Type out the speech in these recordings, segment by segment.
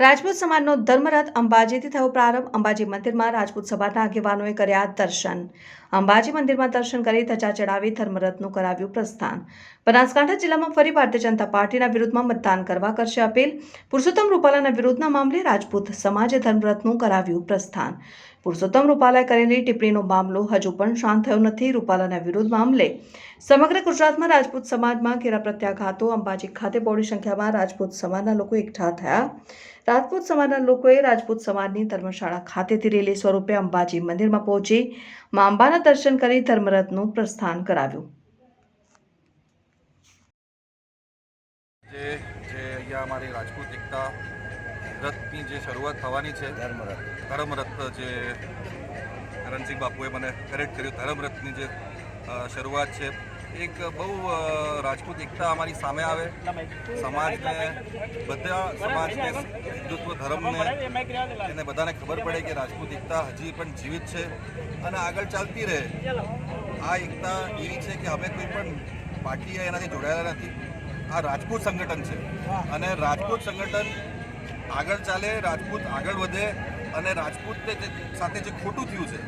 રાજપૂત સમાજનો ધર્મરથ અંબાજીથી થયો પ્રારંભ. અંબાજી મંદિરમાં રાજપૂત સભાના આગેવાનોએ કર્યા દર્શન. અંબાજી મંદિરમાં દર્શન કરી ધજા ચડાવી ધર્મરથનું કરાવ્યું પ્રસ્થાન. બનાસકાંઠા જિલ્લામાં ફરી ભારતીય જનતા પાર્ટીના વિરુદ્ધમાં મતદાન કરવા કરશે અપીલ. પુરુષોત્તમ રૂપાલાના વિરોધના મામલે રાજપૂત સમાજે ધર્મરથનું કરાવ્યું પ્રસ્થાન. પુરુષોત્તમ રૂપાલાએ કરેલી ટિપ્પણીનો મામલો હજુ પણ શાંત થયો નથી. રૂપાલાના વિરોધ મામલે સમગ્ર ગુજરાતમાં રાજપૂત સમાજમાં ઘેરા પ્રત્યાઘાતો અંબાજી ખાતે બહોળી સંખ્યામાં રાજપૂત સમાજના લોકો એકઠા થયા. રાજપૂત સમાજના લોકોએ રાજપૂત સમાજની ધર્મશાળા ખાતેથી રેલી સ્વરૂપે અંબાજી મંદિરમાં પહોંચી મા અંબાના દર્શન કરી ધર્મરથનું પ્રસ્થાન કરાવ્યું. જે અહીંયા અમારી રાજપૂત એકતા રથની જે શરૂઆત થવાની છે ધર્મરથ. જે રણસિંહ બાપુએ મને કરેક્ટ કર્યું. ધર્મરથની જે શરૂઆત છે એક બહુ રાજપૂત એકતા અમારી સામે આવે. સમાજને બધા સમાજને હિન્દુત્વ ધર્મને એને બધાને ખબર પડે કે રાજપૂત એકતા હજી પણ જીવિત છે અને આગળ ચાલતી રહે. આ એકતા એવી છે કે અમે કોઈ પણ પાર્ટીએ એનાથી જોડાયેલા નથી. આ રાજપૂત સંગઠન છે. અને રાજપૂત સંગઠન આગળ ચાલે, રાજપૂત આગળ વધે અને રાજપૂતને સાથે જે ખોટું થયું છે,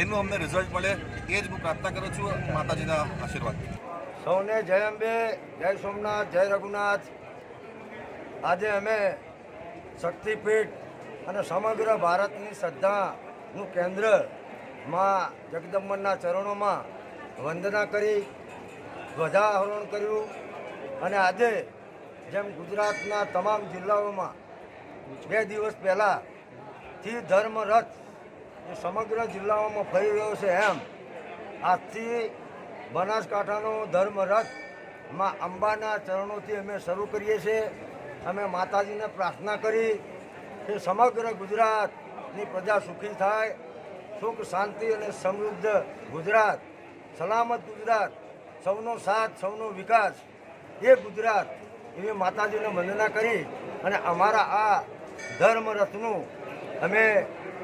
એનું અમને રિઝલ્ટ મળે. એ જ હું પ્રાર્થના કરું છું માતાજીના આશીર્વાદ સૌને જય અંબે, જય સોમનાથ, જય રઘુનાથ. આજે અમે શક્તિપીઠ અને સમગ્ર ભારતની શ્રદ્ધાનું કેન્દ્રમાં જગદંબરના ચરણોમાં વંદના કરી, ધ્વજારોહણ કર્યું. અને આજે જેમ ગુજરાતના તમામ જિલ્લાઓમાં બે દિવસ પહેલાંથી ધર્મરથ એ સમગ્ર જિલ્લાઓમાં ફરી રહ્યો છે એમ, આજથી બનાસકાંઠાનો ધર્મરથમાં અંબાના ચરણોથી અમે શરૂ કરીએ છીએ. અમે માતાજીને પ્રાર્થના કરી કે સમગ્ર ગુજરાતની પ્રજા સુખી થાય, સુખ, શાંતિ અને સમૃદ્ધ ગુજરાત, સલામત ગુજરાત, સૌનો સાથ, સૌનો વિકાસ. એ ગુજરાત એવી માતાજીને વંદના કરી અને અમારા આ ધર્મરથનું અમે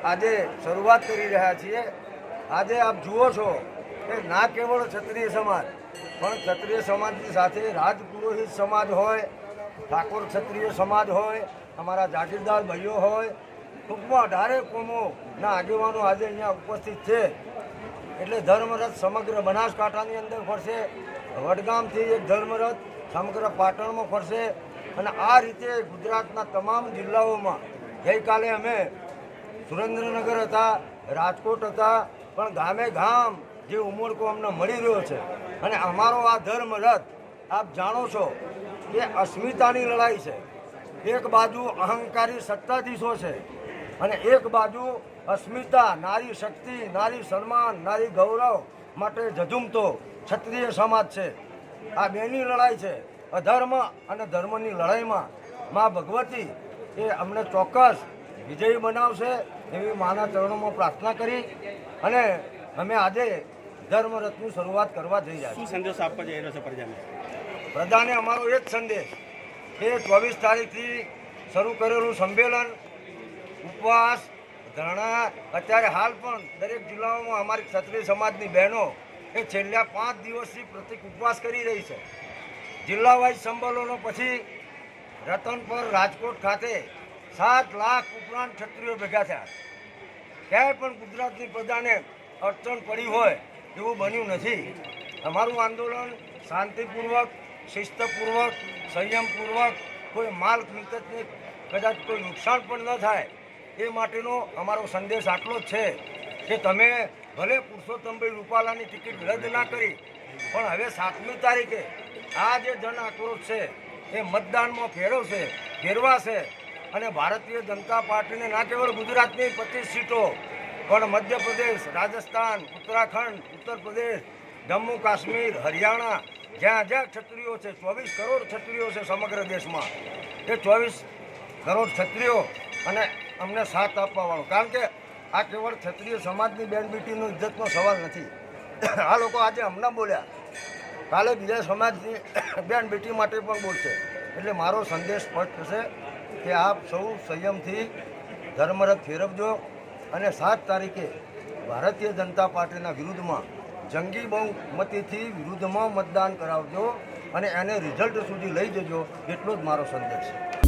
આજે શરૂઆત કરી રહ્યા છીએ. આજે આપ જુઓ છો કે ના કેવળ ક્ષત્રિય સમાજ, પણ ક્ષત્રિય સમાજની સાથે રાજપુરોહિત સમાજ હોય, ઠાકોર ક્ષત્રિય સમાજ હોય, અમારા જાગીરદાર ભાઈઓ હોય, ટૂંકમાં અઢારે કોમોના આગેવાનો આજે અહીંયા ઉપસ્થિત છે. એટલે ધર્મરથ સમગ્ર બનાસકાંઠાની અંદર ફરશે. વડગામથી એક ધર્મરથ સમગ્ર પાટણમાં ફરશે અને આ રીતે ગુજરાતના તમામ જિલ્લાઓમાં ગઈકાલે અમે સુરેન્દ્રનગર હતા, રાજકોટ હતા, પણ ગામે ગામ જે ઉમળકો અમને મળી રહ્યો છે. અને અમારો આ ધર્મ રથ, આપ જાણો છો કે અસ્મિતાની લડાઈ છે. એક બાજુ અહંકારી સત્તાધીશો છે અને એક બાજુ અસ્મિતા, નારી શક્તિ, નારી સન્માન, નારી ગૌરવ માટે ઝઝુમતો ક્ષત્રિય સમાજ છે. આ બેની લડાઈ છે. અધર્મ અને ધર્મની લડાઈમાં મા ભગવતી એ અમને ચોક્કસ વિજયી બનાવશે એવી માના ચરણોમાં પ્રાર્થના કરી અને અમે આજે ધર્મરથની શરૂઆત કરવા જઈ રહ્યા શું સંદેશો આપવા જઈ રહ્યો છે પ્રજાને? પ્રધાને અમારો જ સંદેશ કે ચોવીસ તારીખથી શરૂ કરેલું સંમેલન ઉપવાસ ધરણા અત્યારે હાલ પણ દરેક જિલ્લાઓમાં અમારી ક્ષત્રિય સમાજની બહેનો એ છેલ્લા પાંચ દિવસથી પ્રતિક ઉપવાસ કરી રહી છે. જિલ્લા વાઇઝ સંભાળોનો પછી રતનપર રાજકોટ ખાતે સાત લાખ ઉપરાંત ક્ષત્રિયો ભેગા થયા. ક્યાંય પણ ગુજરાતની પ્રજાને અડચણ પડી હોય એવું બન્યું નથી. અમારું આંદોલન શાંતિપૂર્વક, શિસ્તપૂર્વક, સંયમપૂર્વક, કોઈ માલ મિલકતને કદાચ કોઈ નુકસાન પણ ન થાય એ માટેનો અમારો સંદેશ આટલો જ છે કે તમે ભલે પુરુષોત્તમભાઈ રૂપાલાની ટિકિટ રદ ના કરી, પણ હવે સાતમી તારીખે આ જે જન આક્રોશ છે, એ મતદાનમાં ફેરવશે, ફેરવાશે. અને ભારતીય જનતા પાર્ટીને ના કેવળ ગુજરાતની પચીસ સીટો, પણ મધ્યપ્રદેશ, રાજસ્થાન, ઉત્તરાખંડ ઉત્તર પ્રદેશ જમ્મુ, કાશ્મીર, હરિયાણા, જ્યાં જ્યાં ક્ષત્રિયો છે, ચોવીસ કરોડ ક્ષત્રિયો છે સમગ્ર દેશમાં. એ ચોવીસ કરોડ ક્ષત્રિયો અને અમને સાથ આપવાવાળો. કારણ કે આ કેવળ ક્ષત્રિય સમાજની બેન બેટીનો ઇજ્જતનો સવાલ નથી. આ લોકો આજે હમણાં બોલ્યા. કાલે બીજા સમાજની બેન બેટી માટે પણ બોલશે. એટલે મારો સંદેશ સ્પષ્ટ છે કે આપ સૌ સંયમથી ધર્મરથ ફેરવજો અને સાત તારીખે ભારતીય જનતા પાર્ટીના વિરુદ્ધમાં જંગી બહુમતીથી વિરુદ્ધમાં મતદાન કરાવજો અને એને રિઝલ્ટ સુધી લઈ જજો, એટલો જ મારો સંદેશ છે.